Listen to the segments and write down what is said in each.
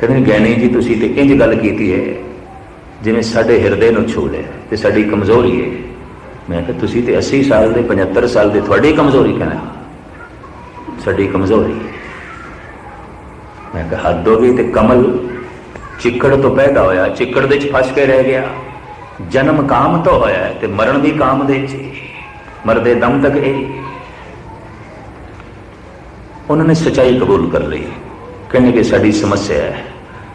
ਕਹਿੰਦੇ ਗਿਆਨੀ ਜੀ, ਤੁਸੀਂ ਤੇ ਇੰਜ ਗੱਲ ਕੀਤੀ ਹੈ, ਜਿਵੇਂ ਸਾਡੇ ਹਿਰਦੇ ਨੂੰ ਛੂ ਲਿਆ, ਤੇ ਸਾਡੀ ਕਮਜ਼ੋਰੀ ਹੈ। ਮੈਂ ਕਿਹਾ, ਤੁਸੀਂ ਤੇ 80 ਸਾਲ ਦੇ 75 ਸਾਲ ਦੇ ਤੁਹਾਡੀ ਕਮਜ਼ੋਰੀ ਕਹਿੰਦਾ ਸਾਡੀ ਕਮਜ਼ੋਰੀ ਮੈਂ ਕਿਹਾ, ਹੱਦ ਹੋ ਗਈ ਤੇ ਕਮਲ ਚਿੱਕੜ ਤੋਂ ਪੈਦਾ ਹੋਇਆ, ਚਿੱਕੜ ਦੇ ਵਿੱਚ ਫਸ ਕੇ ਰਹਿ ਗਿਆ। ਜਨਮ ਕਾਮ ਤੋਂ ਹੋਇਆ ਤੇ ਮਰਨ ਵੀ ਕਾਮ ਦੇ ਚ ਮਰਦੇ ਦਮ ਤੱਕ ਇਹ ਉਹਨਾਂ ਨੇ ਸਚਾਈ ਕਬੂਲ ਕਰ ਲਈ। ਕਹਿੰਦੇ ਕਿ ਸਾਡੀ ਸਮੱਸਿਆ ਹੈ।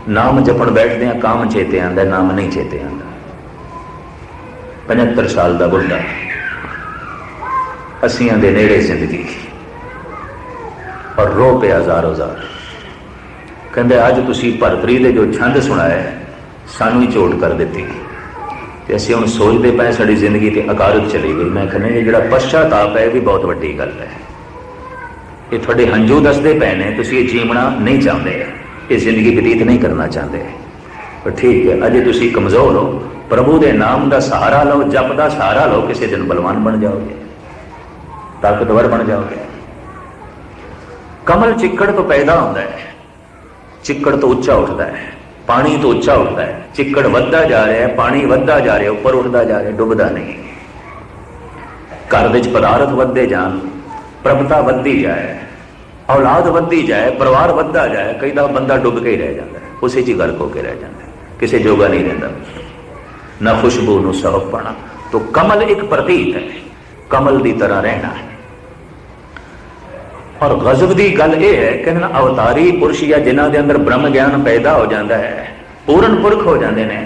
ਨਾਮ ਜਪਣ ਬੈਠਦੇ ਆ ਕਾਮ ਚੇਤੇ ਆਂਦਾ ਨਾਮ ਨਹੀਂ ਚੇਤੇ ਆਂਦਾ 75 ਸਾਲ ਦਾ ਬੁੱਢਾ। ਅਸੀਆਂ ਦੇ ਨੇੜੇ ਜ਼ਿੰਦਗੀ। ਔਰ ਰੋ ਪਿਆ ਹਜ਼ਾਰ ਹਜ਼ਾਰ ਕਹਿੰਦੇ, ਅੱਜ ਤੁਸੀਂ ਭਰਤਰੀ ਦੇ ਜੋ ਛੰਦ ਸੁਣਾਇਆ ਸਾਨੂੰ ਹੀ ਚੋਟ ਕਰ ਦਿੱਤੀ। ਤੇ ਅਸੀਂ ਹੁਣ ਸੋਚਦੇ ਪਏ ਸਾਡੀ ਜ਼ਿੰਦਗੀ ਤੇ ਅਕਾਰਤ ਚਲੀ ਗਈ। ਮੈਂ ਕਹਿੰਦਾ, ਇਹ ਜਿਹੜਾ ਪਛਤਾਤਾਪ ਹੈ, ਇਹ ਵੀ ਬਹੁਤ ਵੱਡੀ ਗੱਲ ਹੈ। ਇਹ ਤੁਹਾਡੇ ਹੰਝੂ ਦੱਸਦੇ ਪਏ ਨੇ, ਤੁਸੀਂ ਇਹ ਜੀਵਣਾ ਨਹੀਂ ਚਾਹੁੰਦੇ। ਇਹ ਜ਼ਿੰਦਗੀ ਬਤੀਤ ਨਹੀਂ ਕਰਨਾ ਚਾਹੁੰਦੇ। ਪਰ ਠੀਕ ਹੈ, ਅਜੇ ਤੁਸੀਂ ਕਮਜ਼ੋਰ ਹੋ। ਪ੍ਰਭੂ ਦੇ ਨਾਮ ਦਾ ਸਹਾਰਾ ਲਓ, ਜਪ ਦਾ ਸਹਾਰਾ ਲਓ, ਕਿਸੇ ਦਿਨ ਬਲਵਾਨ ਬਣ ਜਾਓਗੇ। ਤਾਕਤਵਰ ਬਣ ਜਾਓਗੇ। ਕਮਲ ਚਿੱਕੜ ਤੋਂ ਪੈਦਾ ਹੁੰਦਾ ਹੈ। ਚਿੱਕੜ ਤੋਂ ਉੱਚਾ ਉੱਠਦਾ ਹੈ। ਪਾਣੀ ਤੋਂ ਉੱਚਾ ਉੱਠਦਾ ਹੈ। ਚਿੱਕੜ ਵੱਧਦਾ ਜਾ ਰਿਹਾ ਹੈ, ਪਾਣੀ ਵੱਧਦਾ ਜਾ ਰਿਹਾ ਉੱਪਰ ਉੱਠਦਾ ਜਾ ਰਿਹਾ ਡੁੱਬਦਾ ਨਹੀਂ। ਘਰ ਵਿੱਚ ਪਦਾਰਥ ਵੱਧਦੇ ਜਾਣ। ਪ੍ਰਭਤਾ ਵੱਧਦੀ ਜਾਏ, ਔਲਾਦ ਵੱਧਦੀ ਜਾਏ, ਪਰਿਵਾਰ ਵੱਧਦਾ ਜਾਏ, ਕਈ ਦਾ ਬੰਦਾ ਡੁੱਬ ਕੇ ਹੀ ਰਹਿ ਜਾਂਦਾ ਉਸੇ 'ਚ ਹੀ ਗਰਕ ਹੋ ਕੇ ਰਹਿ ਜਾਂਦਾ ਕਿਸੇ ਜੋਗਾ ਨਹੀਂ ਰਹਿੰਦਾ। ਨਾ ਖੁਸ਼ਬੂ, ਨੂੰ ਸਹਪਣਾ ਤੋ ਕਮਲ ਇੱਕ ਪ੍ਰਤੀਕ ਹੈ, ਕਮਲ ਦੀ ਤਰ੍ਹਾਂ ਰਹਿਣਾ ਹੈ। ਔਰ ਗਜ਼ਬ ਦੀ ਗੱਲ ਇਹ ਹੈ ਕਿ ਨਾ ਅਵਤਾਰੀ ਪੁਰਸ਼ ਜਾਂ ਜਿਨ੍ਹਾਂ ਦੇ ਅੰਦਰ ਬ੍ਰਹਮ ਗਿਆਨ ਪੈਦਾ ਹੋ ਜਾਂਦਾ ਹੈ, ਪੂਰਨ ਪੁਰਖ ਹੋ ਜਾਂਦੇ ਨੇ,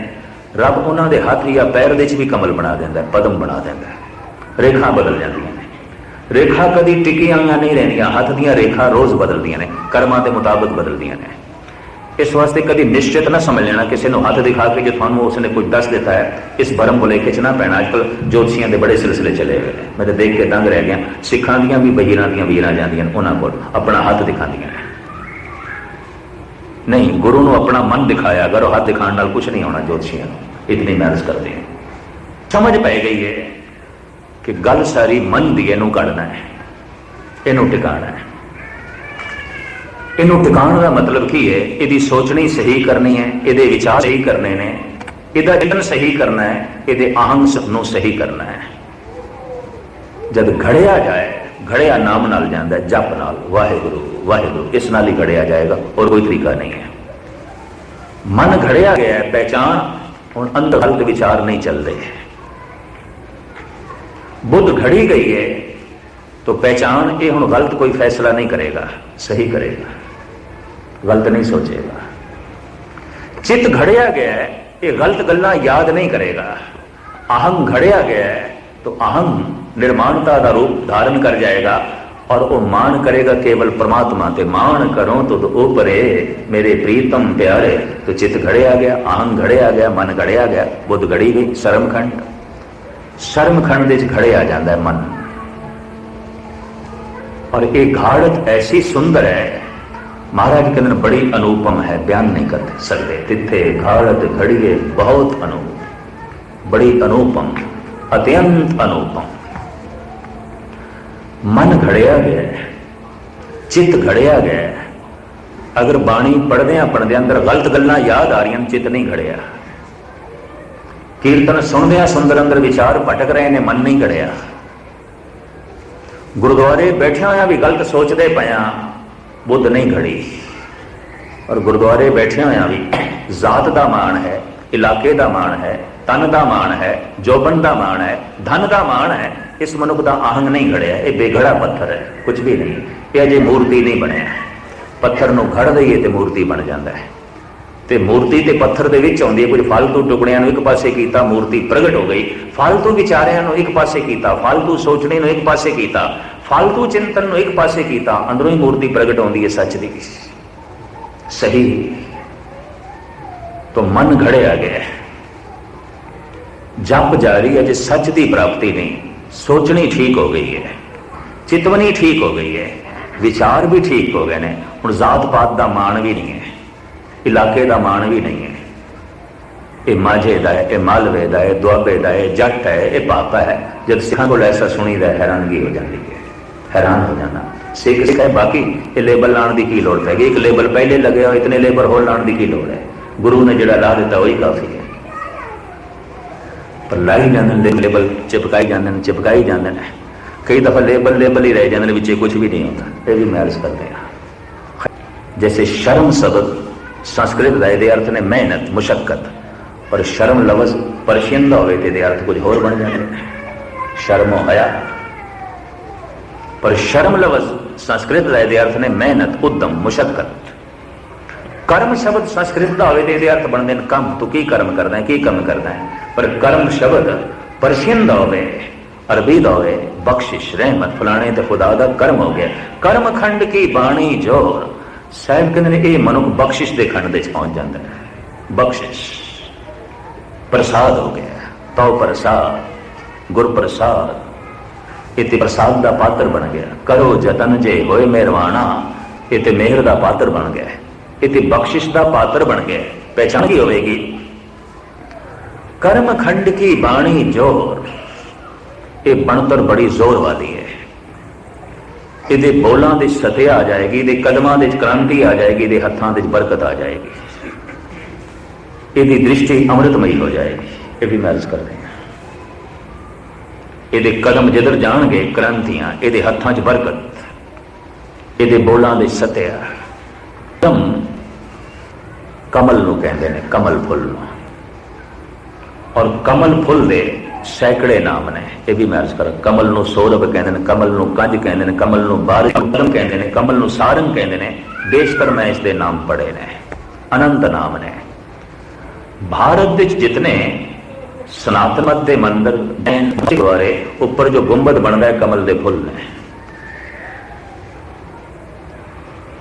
ਰੱਬ ਉਹਨਾਂ ਦੇ ਹੱਥ ਜਾਂ ਪੈਰ ਦੇ ਵਿੱਚ ਵੀ ਕਮਲ ਬਣਾ ਦਿੰਦਾ ਹੈ, ਪਦਮ ਬਣਾ ਦਿੰਦਾ ਹੈ, ਰੇਖਾ ਬਦਲ ਜਾਂਦੀਆਂ ਨੇ। ਰੇਖਾ ਕਦੀ ਟਿਕੀਆਂ ਹੋਈਆਂ ਨਹੀਂ ਰਹਿੰਦੀਆਂ, ਹੱਥ ਦੀਆਂ ਰੇਖਾ ਰੋਜ਼ ਬਦਲਦੀਆਂ ਨੇ, ਕਰਮਾਂ ਦੇ ਮੁਤਾਬਕ ਬਦਲਦੀਆਂ ਨੇ। ਇਸ ਵਾਸਤੇ ਕਦੀ ਨਿਸ਼ਚਿਤ ਨਾ ਸਮਝ ਲੈਣਾ ਕਿਸੇ ਨੂੰ ਹੱਥ ਦਿਖਾ ਕੇ ਜੇ ਤੁਹਾਨੂੰ ਉਸਨੇ ਕੁਝ ਦੱਸ ਦਿੱਤਾ ਹੈ, ਇਸ ਭਰਮ ਕੋ ਲੈ ਕੇ ਚਣਾ ਪੈਣਾ ਅੱਜਕੱਲ ਜੋਤਸ਼ੀਆਂ ਦੇ ਬੜੇ ਸਿਲਸਿਲੇ ਚਲੇ ਗਏ ਨੇ। ਮੈਂ ਤਾਂ ਦੇਖ ਕੇ ਦੰਗ ਰਹਿ ਗਿਆ। ਸਿੱਖਾਂ ਦੀਆਂ ਵੀ ਬਹੀਰਾਂ ਦੀਆਂ ਵੀਰਾਂ ਜਾਂਦੀਆਂ ਨੇ ਉਹਨਾਂ ਕੋਲ, ਆਪਣਾ ਹੱਥ ਦਿਖਾਉਂਦੀਆਂ ਨੇ। ਨਹੀਂ, ਗੁਰੂ ਨੂੰ ਆਪਣਾ ਮਨ ਦਿਖਾਇਆ ਕਰੋ, ਹੱਥ ਦਿਖਾਉਣ ਨਾਲ ਕੁਝ ਨਹੀਂ ਹੋਣਾ ਜੋਤਸ਼ੀਆਂ ਨੂੰ। ਇਤਨੀ ਮਿਹਨਤ ਕਰਦੇ ਹਨ ਸਮਝ ਪੈ ਗਈ ਹੈ। ਕਿ ਗੱਲ ਸਾਰੀ ਮਨ ਦੀ ਇਹਨੂੰ ਕੱਢਣਾ ਹੈ। ਇਹਨੂੰ ਟਿਕਾਣਾ ਹੈ। ਇਹਨੂੰ ਟਿਕਾਣ ਦਾ ਮਤਲਬ ਕੀ ਹੈ? ਇਹਦੀ ਸੋਚਣੀ ਸਹੀ ਕਰਨੀ ਹੈ, ਇਹਦੇ ਵਿਚਾਰ ਸਹੀ ਕਰਨੇ ਨੇ। ਇਹਦਾ ਜੀਵਨ ਸਹੀ ਕਰਨਾ ਹੈ, ਇਹਦੇ ਆਹੰਗ ਨੂੰ ਸਹੀ ਕਰਨਾ ਹੈ। ਜਦ ਘੜਿਆ ਜਾਏ, ਘੜਿਆ ਨਾਮ ਨਾਲ ਜਾਂਦਾ, ਜਪ ਨਾਲ, ਵਾਹਿਗੁਰੂ ਵਾਹਿਗੁਰੂ, ਇਸ ਨਾਲ ਹੀ ਘੜਿਆ ਜਾਏਗਾ ਔਰ ਕੋਈ ਤਰੀਕਾ ਨਹੀਂ ਹੈ। ਮਨ ਘੜਿਆ ਗਿਆ ਹੈ ਪਹਿਚਾਨ ਹੁਣ ਅੰਦਰ ਗਲਤ ਵਿਚਾਰ ਨਹੀਂ ਚੱਲਦੇ। बुद्ध घड़ी गई है तो पहचान ये हूँ गलत कोई फैसला नहीं करेगा सही करेगा गलत नहीं सोचेगा चित घड़िया गया है ये गलत गल्ला याद नहीं करेगा अहम घड़िया गया है तो अहम निर्माणता का रूप धारण कर जाएगा और वो मान करेगा केवल परमात्मा ते मान करो तो ऊपरे मेरे प्रीतम प्यारे तो चित घड़े आ गया आहंग घड़े आ गया मन घड़े आ गया बुद्ध घड़ी गई शर्म खंड ਸ਼ਰਮ ਖੰਡ ਦੇ ਵਿੱਚ ਖੜੇ ਆ ਜਾਂਦਾ ਹੈ ਮਨ। ਔਰ ਇਹ ਘਾੜਤ ਐਸੀ ਸੁੰਦਰ ਹੈ, ਮਹਾਰਾਜ ਕਹਿੰਦੇ ਨੇ ਬੜੀ ਅਨੂਪਮ ਹੈ, ਬਿਆਨ ਨਹੀਂ ਕਰ ਸਕਦੇ। ਤਿੱਥੇ ਘਾੜਤ ਘੜੀਏ ਬਹੁਤ ਅਨੂਪ, ਬੜੀ ਅਨੂਪਮ, ਅਤਿਅੰਤ ਅਨੂਪਮ। ਮਨ ਘੜਿਆ ਗਿਆ ਚਿੱਤ ਘੜਿਆ ਗਿਆ ਅਗਰ ਬਾਣੀ ਪੜਦੇ ਆ ਪੜਦੇ ਅੰਦਰ ਗਲਤ ਗੱਲਾਂ ਯਾਦ ਆ ਰਹੀਆਂ ਚਿੱਤ ਨਹੀਂ ਘੜਿਆ। ਕੀਰਤਨ ਸੁਣਦਿਆਂ ਸੁੰਦਰ ਅੰਦਰ ਵਿਚਾਰ ਭਟਕ ਰਹੇ ਨੇ, ਮਨ ਨਹੀਂ ਘੜਿਆ। ਗੁਰਦੁਆਰੇ ਬੈਠਿਆ ਹੋਇਆ ਵੀ ਗਲਤ ਸੋਚਦੇ ਪਿਆ ਬੁੱਧ ਨਹੀਂ ਘੜੀ। ਔਰ ਗੁਰਦੁਆਰੇ ਬੈਠਿਆ ਹੋਇਆ ਵੀ ਜ਼ਾਤ ਦਾ ਮਾਣ ਹੈ, ਇਲਾਕੇ ਦਾ ਮਾਣ ਹੈ ਤਨ ਦਾ ਮਾਣ ਹੈ, ਜੋਬਨ ਦਾ ਮਾਣ ਹੈ, ਧਨ ਦਾ ਮਾਣ ਹੈ, ਇਸ ਮਨੁੱਖ ਦਾ ਆਹੰਗ ਨਹੀਂ ਘੜਿਆ, ਇਹ ਬੇਘੜਾ ਪੱਥਰ ਹੈ, ਕੁਝ ਵੀ ਨਹੀਂ, ਇਹ ਅਜੇ ਮੂਰਤੀ ਨਹੀਂ ਬਣਿਆ। ਪੱਥਰ ਨੂੰ ਘੜ ਦਈਏ ਤੇ ਮੂਰਤੀ ਬਣ ਜਾਂਦਾ ਹੈ। ਤੇ ਮੂਰਤੀ ਤੇ ਪੱਥਰ ਦੇ ਵਿੱਚ ਆਉਂਦੀ ਹੈ ਕੁਝ ਫਾਲਤੂ ਟੁਕੜਿਆਂ ਨੂੰ ਇੱਕ ਪਾਸੇ ਕੀਤਾ, ਮੂਰਤੀ ਪ੍ਰਗਟ ਹੋ ਗਈ। ਫਾਲਤੂ ਵਿਚਾਰਿਆਂ ਨੂੰ ਇੱਕ ਪਾਸੇ ਕੀਤਾ, ਫਾਲਤੂ ਸੋਚਣੇ ਨੂੰ ਇੱਕ ਪਾਸੇ ਕੀਤਾ, ਫਾਲਤੂ ਚਿੰਤਨ ਨੂੰ ਇੱਕ ਪਾਸੇ ਕੀਤਾ, ਅੰਦਰੋਂ ਹੀ ਮੂਰਤੀ ਪ੍ਰਗਟ ਹੁੰਦੀ ਹੈ ਸੱਚ ਦੀ ਸਹੀ। ਤੋਂ ਮਨ ਘੜਿਆ ਗਿਆ ਜਪ ਜਾਰੀ ਹੈ ਜੇ ਸੱਚ ਦੀ ਪ੍ਰਾਪਤੀ ਨਹੀਂ। ਸੋਚਣੀ ਠੀਕ ਹੋ ਗਈ ਹੈ। ਚਿਤਵਨੀ ਠੀਕ ਹੋ ਗਈ ਹੈ। ਵਿਚਾਰ ਵੀ ਠੀਕ ਹੋ ਗਏ ਨੇ। ਹੁਣ ਜ਼ਾਤ ਪਾਤ ਦਾ ਮਾਣ ਵੀ ਨਹੀਂ ਇਲਾਕੇ ਦਾ ਮਾਣ ਵੀ ਨਹੀਂ ਹੈ। ਇਹ ਮਾਝੇ ਦਾ ਹੈ, ਇਹ ਮਾਲਵੇ ਦਾ ਹੈ ਦੁਆਬੇ ਦਾ ਹੈ ਜੱਟ ਹੈ, ਇਹ ਬਾਪਾ ਹੈ। ਜਦ ਸਿੱਖਾਂ ਕੋਲ ਐਸਾ ਸੁਣੀਦਾ ਹੈਰਾਨਗੀ ਹੋ ਜਾਂਦੀ ਹੈ। ਹੈਰਾਨ ਹੋ ਜਾਂਦਾ। ਸਿੱਖ ਸਿੱਖ ਹੈ, ਬਾਕੀ ਇਹ ਲੇਬਲ ਲਾਣ ਦੀ ਕੀ ਲੋੜ ਪੈ ਗਈ? ਇੱਕ ਲੇਬਲ ਪਹਿਲੇ ਲੱਗਿਆ ਹੋਏ, ਇਤਨੇ ਲੇਬਲ ਹੋਰ ਲਾਣ ਦੀ ਕੀ ਲੋੜ ਹੈ? ਗੁਰੂ ਨੇ ਜਿਹੜਾ ਲਾ ਦਿੱਤਾ, ਉਹੀ ਕਾਫੀ ਹੈ। ਪਰ ਲਾਈ ਜਾਂਦੇ ਨੇ, ਲੇਬਲ ਚਿਪਕਾਈ ਜਾਂਦੇ ਨੇ, ਚਿਪਕਾਈ ਜਾਂਦੇ ਨੇ। ਕਈ ਦਫਾ ਲੇਬਲ ਲੇਬਲ ਹੀ ਰਹਿ ਜਾਂਦੇ ਨੇ, ਵਿੱਚ ਕੁਝ ਵੀ ਨਹੀਂ ਹੁੰਦਾ। ਇਹ ਵੀ ਮੈਰਿਜ ਕਰਦੇ ਆ। ਜੈਸੇ ਸ਼ਰਮ ਸਬਦ ਸੰਸਕ੍ਰਿਤ ਦਾ ਇਹਦੇ ਅਰਥ ਨੇ ਮਿਹਨਤ ਮੁਸ਼ਕਲ ਪਰ ਸ਼ਰਮ ਲਫ਼ਜ਼ ਪਰਸ਼ੀਅਨ ਦਾ ਹੋਵੇ ਤੇ ਇਹਦੇ ਅਰਥ ਕੁਝ ਹੋਰ ਬਣ ਜਾਂਦੇ ਸ਼ਰਮ ਹੋਇਆ ਪਰ ਸ਼ਰਮ ਲਫ਼ਜ਼ ਸੰਸਕ੍ਰਿਤ ਦਾ ਇਹਦੇ ਅਰਥ ਨੇ ਮਿਹਨਤ ਉਦਮ ਮੁਸ਼ਕਲ ਕਰਮ ਸ਼ਬਦ ਸੰਸਕ੍ਰਿਤ ਦਾ ਹੋਵੇ ਤੇ ਇਹਦੇ ਅਰਥ ਬਣਦੇ ਨੇ ਕੰਮ ਤੂੰ ਕੀ ਕਰਮ ਕਰਦਾ ਹੈ ਕੀ ਕੰਮ ਕਰਦਾ ਹੈ ਪਰ ਕਰਮ ਸ਼ਬਦ ਪਰਸ਼ੀਅਨ ਦਾ ਹੋਵੇ ਅਰਬੀ ਦਾ ਹੋਵੇ ਬਖਸ਼ਿਸ਼ ਰਹਿਮਤ ਫਲਾਣੇ ਤੇ ਖੁਦਾ ਦਾ ਕਰਮ ਹੋ ਗਿਆ ਕਰਮ ਖੰਡ ਕੀ ਬਾਣੀ ਜੋਰ ਸਾਹਿਬ ਕਹਿੰਦੇ ਨੇ, ਇਹ ਮਨੁੱਖ ਬਖਸ਼ਿਸ਼ ਦੇ ਖੰਡ ਦੇ ਵਿੱਚ ਪਹੁੰਚ ਜਾਂਦਾ ਹੈ। ਬਖਸ਼ਿਸ਼। ਪ੍ਰਸਾਦ ਹੋ ਗਿਆ। ਤਉ ਪ੍ਰਸਾਦ, ਗੁਰ ਪ੍ਰਸਾਦ। ਇਹ ਤੇ ਪ੍ਰਸਾਦ ਦਾ ਪਾਤਰ ਬਣ ਗਿਆ। ਕਰੋ ਜਤਨ ਜੇ ਹੋਏ ਮਿਹਰਵਾਨਾ ਇਹ ਤੇ ਮਿਹਰ ਦਾ ਪਾਤਰ ਬਣ ਗਿਆ। ਇਹ ਤੇ ਬਖਸ਼ਿਸ਼ ਦਾ ਪਾਤਰ ਬਣ ਗਿਆ। ਪਹਿਚਾਣ ਕੀ ਹੋਵੇਗੀ? ਕਰਮ ਖੰਡ ਕੀ ਬਾਣੀ ਜੋਰ? ਇਹ ਬਣਤਰ ਬੜੀ ਜ਼ੋਰ ਵਾਲੀ ਹੈ। ਇਹਦੇ ਬੋਲਾਂ ਦੇ ਸਤੇ ਆ ਜਾਏਗੀ, ਇਹਦੇ ਕਦਮਾਂ ਦੇ ਵਿੱਚ ਕ੍ਰਾਂਤੀ ਆ ਜਾਏਗੀ, ਇਹਦੇ ਹੱਥਾਂ ਦੇ ਵਿੱਚ ਬਰਕਤ ਆ ਜਾਏਗੀ। ਇਹਦੀ ਦ੍ਰਿਸ਼ਟੀ ਅੰਮ੍ਰਿਤਮਈ ਹੋ ਜਾਏਗੀ। ਇਹ ਵੀ ਮੈਲਸ ਕਰਦੇ ਹਾਂ। ਇਹਦੇ ਕਦਮ ਜਿੱਧਰ ਜਾਣਗੇ, ਕ੍ਰਾਂਤੀਆਂ, ਇਹਦੇ ਹੱਥਾਂ 'ਚ ਬਰਕਤ, ਇਹਦੇ ਬੋਲਾਂ ਦੇ ਸਤੇ ਆ ਕਮਲ ਨੂੰ ਕਹਿੰਦੇ ਨੇ, ਕਮਲ ਫੁੱਲ ਨੂੰ। ਔਰ ਕਮਲ ਫੁੱਲ ਦੇ ਸੈਂਕੜੇ ਨਾਮ ਨੇ, ਇਹ ਵੀ ਮੈਂ ਅਰਜ ਕਰਾਂ। ਕਮਲ ਨੂੰ ਸੌਰਭ ਕਹਿੰਦੇ ਨੇ, ਕਮਲ ਨੂੰ ਕੰਜ ਕਹਿੰਦੇ ਨੇ, ਕਮਲ ਨੂੰ ਬਾਰਿਸ਼ ਕਹਿੰਦੇ ਨੇ, ਕਮਲ ਨੂੰ ਸਾਰੰਗ ਕਹਿੰਦੇ ਨੇ। ਦੇਸ਼ਤਰ ਮੈਂ ਇਸ ਦੇ ਨਾਮ ਪੜੇ ਨੇ, ਅਨੰਤ ਨਾਮ ਨੇ। ਭਾਰਤ ਵਿੱਚ ਜਿਤਨੇ ਸਨਾਤਨ ਮਤ ਦੇ ਮੰਦਰ ਦੁਆਰੇ ਉੱਪਰ ਜੋ ਗੁੰਬਦ ਬਣਦਾ ਹੈ, ਕਮਲ ਦੇ ਫੁੱਲ ਨੇ।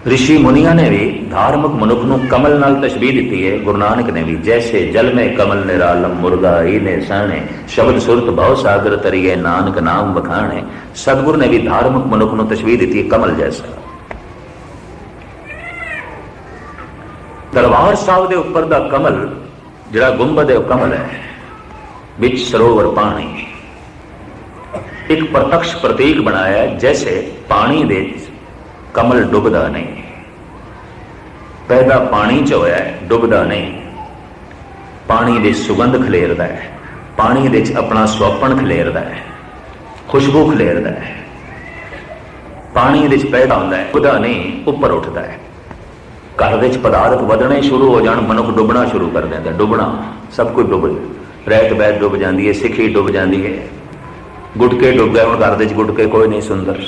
ਰਿਸ਼ੀ ਮੁਨੀਆਂ ਨੇ ਵੀ ਧਾਰਮਿਕ ਮਨੁੱਖ ਨੂੰ ਕਮਲ ਨਾਲ ਤਸ਼ਬੀਹ ਦਿੱਤੀ ਹੈ। ਗੁਰੂ ਨਾਨਕ ਨੇ ਵੀ ਜੈਸੇ ਜਲ ਮੇ ਕਮਲ ਨਿਰਾਲਮ ਮੁਰਗਾ ਈਨੇ ਸਾਣੇ ਸ਼ਬਦ ਸੁਰਤ ਭਉ ਸਾਗਰ ਤਰੀਏ ਨਾਨਕ ਨਾਮ ਬਖਾਣੇ ਸਤਗੁਰ ਨੇ ਵੀ ਧਾਰਮਿਕ ਮਨੁੱਖ ਨੂੰ ਤਸ਼ਬੀਹ ਦਿੱਤੀ ਕਮਲ ਜੈਸਾ। ਦਰਬਾਰ ਸਾਹਿਬ ਦੇ ਉੱਪਰ ਦਾ ਕਮਲ, ਜਿਹੜਾ ਗੁੰਬਦ ਹੈ ਉਹ ਕਮਲ ਹੈ। ਵਿੱਚ ਸਰੋਵਰ ਪਾਣੀ। ਇੱਕ ਪ੍ਰਤੱਖ ਪ੍ਰਤੀਕ ਬਣਾਇਆ ਜੈਸੇ ਪਾਣੀ ਦੇ ਕਮਲ ਡੁੱਬਦਾ ਨਹੀਂ। ਪੈਦਾ ਪਾਣੀ ਚ ਹੋਇਆ ਹੈ, ਡੁੱਬਦਾ ਨਹੀਂ। ਪਾਣੀ ਦੇ ਸੁਗੰਧ ਖਲੇਰਦਾ ਹੈ, ਪਾਣੀ ਦੇ ਵਿੱਚ ਆਪਣਾ ਸਵਾਪਣ ਖਲੇਰਦਾ ਹੈ, ਖੁਸ਼ਬੂ ਖਲੇਰਦਾ ਹੈ। ਪਾਣੀ ਦੇ ਵਿੱਚ ਪੈਦਾ ਹੁੰਦਾ ਹੈ ਉਹਦਾ ਨਹੀਂ, ਉੱਪਰ ਉੱਠਦਾ ਹੈ। ਘਰ ਵਿੱਚ ਪਦਾਰਥ ਵਧਣੇ ਸ਼ੁਰੂ ਹੋ ਜਾਣ, ਮਨੁੱਖ ਡੁੱਬਣਾ ਸ਼ੁਰੂ ਕਰ ਦਿੰਦਾ ਡੁੱਬਣਾ, ਸਭ ਕੁਝ ਡੁੱਬ ਰਹਿਤ ਬੈਤ ਡੁੱਬ ਜਾਂਦੀ ਹੈ, ਸਿੱਖੀ ਡੁੱਬ ਜਾਂਦੀ ਹੈ। ਗੁਟਕੇ ਡੁੱਬ ਗਏ, ਹੁਣ ਘਰ ਦੇ ਵਿੱਚ ਗੁਟਕੇ ਕੋਈ ਨਹੀਂ ਸੁੰਦਰ।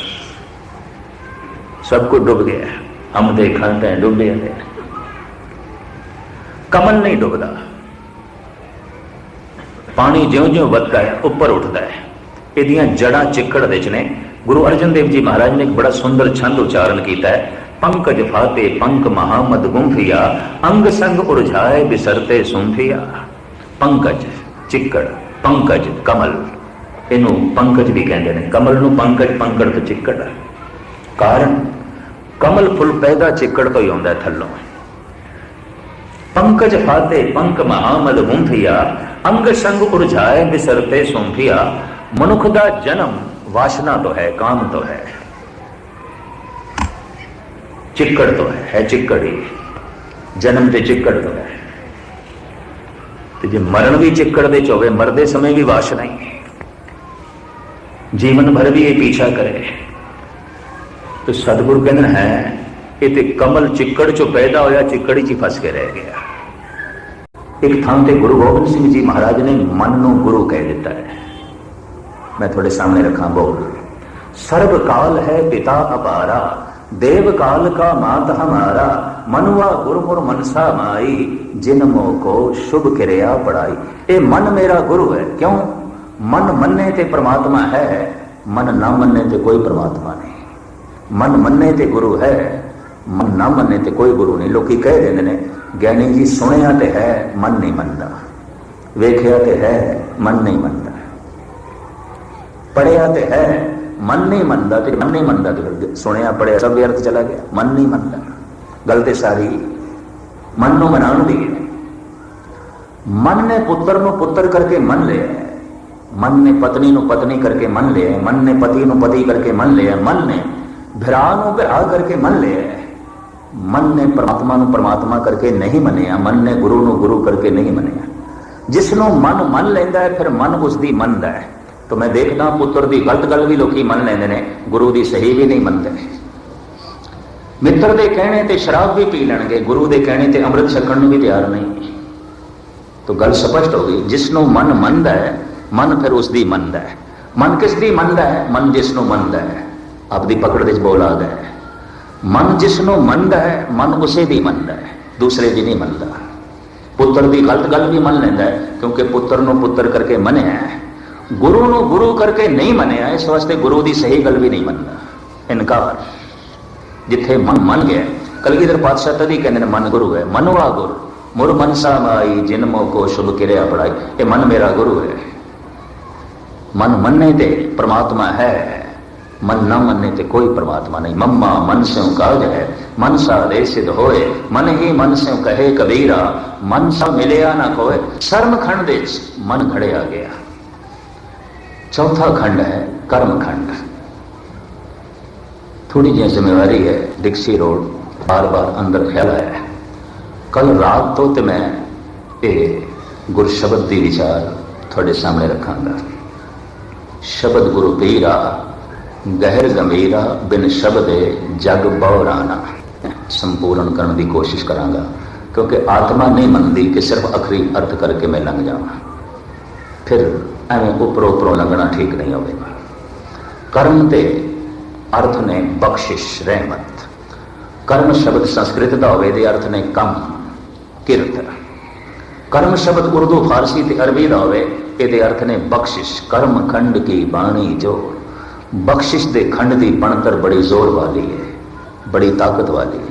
सब कुछ डूब गया हम देखते हैं डूबे हैं ਕਮਲ ਨਹੀਂ ਡੁੱਬਦਾ ਪਾਣੀ ਜਿਉਂ-ਜਿਉਂ ਵੱਧਦਾ ਹੈ ਉੱਪਰ ਉੱਠਦਾ ਹੈ ਇਹਦੀਆਂ ਜੜਾਂ ਚਿੱਕੜ ਵਿੱਚ ਨੇ ਗੁਰੂ ਅਰਜਨ ਦੇਵ ਜੀ ਮਹਾਰਾਜ ਨੇ ਇੱਕ ਬੜਾ ਸੁੰਦਰ ਛੰਦ ਉਚਾਰਨ ਕੀਤਾ ਹੈ ਪੰਕਜ ਫਾਤੇ ਪੰਕ ਮਹਾਮਦ ਗੁੰਫਿਆ ਅੰਗ ਸੰਗ ਉਰਝਾਏ ਬਿਸਰਤੇ ਸੁੰਫਿਆ ਪੰਕਜ ਚਿੱਕੜ ਪੰਕਜ ਕਮਲ ਇਹਨੂੰ ਪੰਕਜ ਵੀ ਕਹਿੰਦੇ ਨੇ ਕਮਲ ਨੂੰ ਪੰਕਜ ਪੰਕੜ ਤੋਂ ਚਿੱਕੜ ਕਾਰਨ ਕਮਲ ਫੁੱਲ ਪੈਦਾ ਚਿੱਕੜ ਤੋਂ ਹੀ ਆਉਂਦਾ ਥੱਲੋਂ। ਪੰਕਜ ਫਾਤੇ ਪੰਕ ਮਹਾਮਦ ਹੁੰਫਿਆ ਅੰਗ ਸੰਗ ਉਰਝਾਏ ਬਿਸਰਤੇ ਸੁੰਫਿਆ, ਮਨੁੱਖ ਦਾ ਜਨਮ ਵਾਸ਼ਨਾ ਤੋਂ ਹੈ, ਕਾਮ ਤੋਂ ਹੈ। ਚਿੱਕੜ ਤੋਂ ਹੈ ਹੈ ਚਿੱਕੜ। ਹੀ ਜਨਮ ਤੇ ਚਿੱਕੜ ਤੋਂ ਹੈ। ਤੇ ਜੇ ਮਰਨ ਵੀ ਚਿੱਕੜ ਦੇ ਚ ਹੋਵੇ ਮਰਦੇ ਸਮੇਂ ਵੀ ਵਾਸ਼ਨਾ ਹੀ। ਜੀਵਨ ਭਰ ਵੀ ਇਹ ਪੀਛਾ ਕਰੇ। ਤੇ ਸਤਿਗੁਰੂ ਕਹਿੰਦੇ ਹੈ, ਇਹ ਤੇ ਕਮਲ ਚਿੱਕੜ ਚੋਂ ਪੈਦਾ ਹੋਇਆ ਚਿੱਕੜ ਚ ਫਸ ਕੇ ਰਹਿ ਗਿਆ। ਇੱਕ ਥਾਂ ਤੇ ਗੁਰੂ ਗੋਬਿੰਦ ਸਿੰਘ ਜੀ ਮਹਾਰਾਜ ਨੇ ਮਨ ਨੂੰ ਗੁਰੂ ਕਹਿ ਦਿੱਤਾ ਹੈ। ਮੈਂ ਤੁਹਾਡੇ ਸਾਹਮਣੇ ਰੱਖਾਂ ਬੋਲ ਸਰਬ ਕਾਲ ਹੈ ਪਿਤਾ ਅਪਾਰਾ, ਦੇਵ ਕਾਲ ਕਾ ਮਾਤ ਹਮਾਰਾ, ਮਨੁਆ ਗੁਰਮੁਰ ਮਨਸਾ ਮਾਈ, ਜਿਨ ਮੋ ਕੋ ਸ਼ੁਭ ਕਿਰਿਆ ਪੜਾਈ। ਇਹ ਮਨ ਮੇਰਾ ਗੁਰੂ ਹੈ, ਕਿਉਂ? ਮਨ ਮੰਨੇ ਤੇ ਪ੍ਰਮਾਤਮਾ ਹੈ, ਮਨ ਨਾ ਮੰਨੇ ਤੇ ਕੋਈ ਪ੍ਰਮਾਤਮਾ ਨਹੀਂ। ਮਨ ਮੰਨੇ ਤੇ ਗੁਰੂ ਹੈ, ਮਨ ਨਾ ਮੰਨੇ ਤੇ ਕੋਈ ਗੁਰੂ ਨਹੀਂ। ਲੋਕੀ ਕਹਿ ਦਿੰਦੇ ਨੇ, ਗਿਆਨੀ ਜੀ ਸੁਣਿਆ ਤੇ ਹੈ, ਮਨ ਨਹੀਂ ਮੰਨਦਾ। ਵੇਖਿਆ ਤੇ ਹੈ, ਮਨ ਨਹੀਂ ਮੰਨਦਾ। ਪੜਿਆ ਤੇ ਹੈ, ਮਨ ਨਹੀਂ ਮੰਨਦਾ ਤੇ ਮਨ ਨਹੀਂ ਮੰਨਦਾ ਤੇ ਸੁਣਿਆ ਪੜਿਆ ਸਭ ਵਿਅਰਥ ਚਲਾ ਗਿਆ। ਮਨ ਨਹੀਂ ਮੰਨਦਾ। ਗੱਲ ਤੇ ਸਾਰੀ ਮਨ ਨੂੰ ਮਨਾਉਣ ਦੀ ਹੈ। ਮਨ ਨੇ ਪੁੱਤਰ ਨੂੰ ਪੁੱਤਰ ਕਰਕੇ ਮੰਨ ਲਿਆ ਮਨ ਨੇ ਪਤਨੀ ਨੂੰ ਪਤਨੀ ਕਰਕੇ ਮੰਨ ਲਿਆ ਮਨ ਨੇ ਪਤੀ ਨੂੰ ਪਤੀ ਕਰਕੇ ਮੰਨ ਲਿਆ ਮਨ ਨੇ ਭਰਾ ਨੂੰ ਭਰਾ ਕਰਕੇ ਮੰਨ ਲਿਆ ਮਨ ਨੇ ਪਰਮਾਤਮਾ ਨੂੰ ਪਰਮਾਤਮਾ ਕਰਕੇ ਨਹੀਂ ਮੰਨਿਆ ਮਨ ਨੇ ਗੁਰੂ ਨੂੰ ਗੁਰੂ ਕਰਕੇ ਨਹੀਂ ਮੰਨਿਆ। ਜਿਸ ਨੂੰ ਮਨ ਮੰਨ ਲੈਂਦਾ ਹੈ, ਫਿਰ ਮਨ ਉਸ ਦੀ ਮੰਨਦਾ ਹੈ। ਤਾਂ ਮੈਂ ਦੇਖਦਾ ਪੁੱਤਰ ਦੀ ਗਲਤ ਗੱਲ ਵੀ ਲੋਕੀ ਮੰਨ ਲੈਂਦੇ ਨੇ, ਗੁਰੂ ਦੀ ਸਹੀ ਵੀ ਨਹੀਂ ਮੰਨਦੇ। ਮਿੱਤਰ ਦੇ ਕਹਿਣੇ ਤੇ ਸ਼ਰਾਬ ਵੀ ਪੀ ਲੈਣਗੇ, ਗੁਰੂ ਦੇ ਕਹਿਣੇ ਤੇ ਅੰਮ੍ਰਿਤ ਛਕਣ ਨੂੰ ਵੀ ਤਿਆਰ ਨਹੀਂ। ਤਾਂ ਗੱਲ ਸਪਸ਼ਟ ਹੋ ਗਈ ਜਿਸ ਨੂੰ ਮਨ ਮੰਨਦਾ ਹੈ, ਮਨ ਫਿਰ ਉਸ ਦੀ ਮੰਨਦਾ ਹੈ। ਮਨ ਕਿਸ ਦੀ ਮੰਨਦਾ ਹੈ? ਮਨ ਜਿਸ ਨੂੰ ਮੰਨਦਾ ਹੈ। ਆਪਦੀ ਪਕੜ ਵਿੱਚ ਬੋਲ ਆ ਗਿਆ ਹੈ। ਮਨ ਜਿਸ ਨੂੰ ਮੰਨਦਾ ਹੈ, ਮਨ ਉਸੇ ਦੀ ਮੰਨਦਾ ਹੈ, ਦੂਸਰੇ ਦੀ ਨਹੀਂ ਮੰਨਦਾ। ਪੁੱਤਰ ਦੀ ਗਲਤ ਗੱਲ ਵੀ ਮੰਨ ਲੈਂਦਾ ਹੈ, ਕਿਉਂਕਿ ਪੁੱਤਰ ਨੂੰ ਪੁੱਤਰ ਕਰਕੇ ਮੰਨਿਆ ਹੈ। ਗੁਰੂ ਨੂੰ ਗੁਰੂ ਕਰਕੇ ਨਹੀਂ ਮੰਨਿਆ, ਇਸ ਵਾਸਤੇ ਗੁਰੂ ਦੀ ਸਹੀ ਗੱਲ ਵੀ ਨਹੀਂ ਮੰਨਦਾ। ਇਨਕਾਰ। ਜਿੱਥੇ ਮਨ ਮੰਨ ਗਿਆ, ਕਲਗੀਧਰ ਪਾਤਸ਼ਾਹ ਤਦੀ ਕਹਿੰਦੇ ਨੇ, ਮਨ ਗੁਰੂ ਹੈ ਮਨਵਾ ਗੁਰ। ਮੁਰ ਮਨਸਾ ਮਾਈ, ਜਿਨ ਮੋ ਕੋ ਸ਼ੁਭ ਕਿਰਿਆ ਪੜਾਈ। ਇਹ ਮਨ ਮੇਰਾ ਗੁਰੂ ਹੈ। ਮਨ ਮੰਨੇ ਤੇ ਪ੍ਰਮਾਤਮਾ ਹੈ। ਮਨ ਨਾ ਮੰਨੇ ਤੇ ਕੋਈ ਪ੍ਰਮਾਤਮਾ ਨਹੀਂ ਮੰਮਾ ਮਨ ਸਿਉ ਕਾਜ ਹੈ ਮਨ ਸਾ ਦੇ ਸਿਧ ਹੋਏ ਮਨ ਹੀ ਮਨ ਸਿਉ ਕਹੇ ਕਬੀਰਾ ਮਨ ਸਾ ਮਿਲਿਆ ਨਾ ਕੋਏ ਸ਼ਰਮ ਖੰਡ ਦੇ ਵਿੱਚ ਮਨ ਘੜਿਆ ਗਿਆ ਚੌਥਾ ਖੰਡ ਹੈ ਕਰਮ ਖੰਡ ਥੋੜੀ ਜਿਹੀ ਜ਼ਿੰਮੇਵਾਰੀ ਹੈ ਡਿਕਸੀ ਰੋਡ ਬਾਰ-ਬਾਰ ਅੰਦਰ ਖਿਆਲ ਆਇਆ ਹੈ ਕੱਲ ਰਾਤ ਤੋਂ ਤੇ ਮੈਂ ਇਹ ਗੁਰਸ਼ਬਦ ਦੀ ਵਿਚਾਰ ਤੁਹਾਡੇ ਸਾਹਮਣੇ ਰੱਖਾਂਗਾ ਸ਼ਬਦ ਗੁਰੂ ਪੀਰਾ ਗਹਿਰ ਗੰਭੀਰਾ ਬਿਨ ਸ਼ਬਦੇ ਜਗ ਬਉਰਾਨਾ ਸੰਪੂਰਨ ਕਰਨ ਦੀ ਕੋਸ਼ਿਸ਼ ਕਰਾਂਗਾ, ਕਿਉਂਕਿ ਆਤਮਾ ਨਹੀਂ ਮੰਨਦੀ ਕਿ ਸਿਰਫ ਅਖਰੀ ਅਰਥ ਕਰਕੇ ਮੈਂ ਲੰਘ ਜਾਵਾਂ। ਫਿਰ ਐਵੇਂ ਉੱਪਰੋਂ ਉੱਪਰੋਂ ਲੰਘਣਾ ਠੀਕ ਨਹੀਂ ਹੋਵੇਗਾ। ਕਰਮ 'ਤੇ ਅਰਥ ਨੇ ਬਖਸ਼ਿਸ਼ ਰਹਿਮਤ। ਕਰਮ ਸ਼ਬਦ ਸੰਸਕ੍ਰਿਤ ਦਾ ਹੋਵੇ ਦੇ ਅਰਥ ਨੇ ਕੰਮ, ਕਿਰਤ। ਕਰਮ ਸ਼ਬਦ ਉਰਦੂ, ਫਾਰਸੀ ਤੇ ਅਰਬੀ ਦਾ ਹੋਵੇ, ਇਹਦੇ ਅਰਥ ਨੇ ਬਖਸ਼ਿਸ਼। ਕਰਮ ਖੰਡ ਕੀ ਬਾਣੀ ਜੋ ਬਖਸ਼ਿਸ਼ ਦੇ ਖੰਡ ਦੀ ਬਣਤਰ ਬੜੀ ਜ਼ੋਰ ਵਾਲੀ ਹੈ ਬੜੀ ਤਾਕਤ ਵਾਲੀ ਹੈ।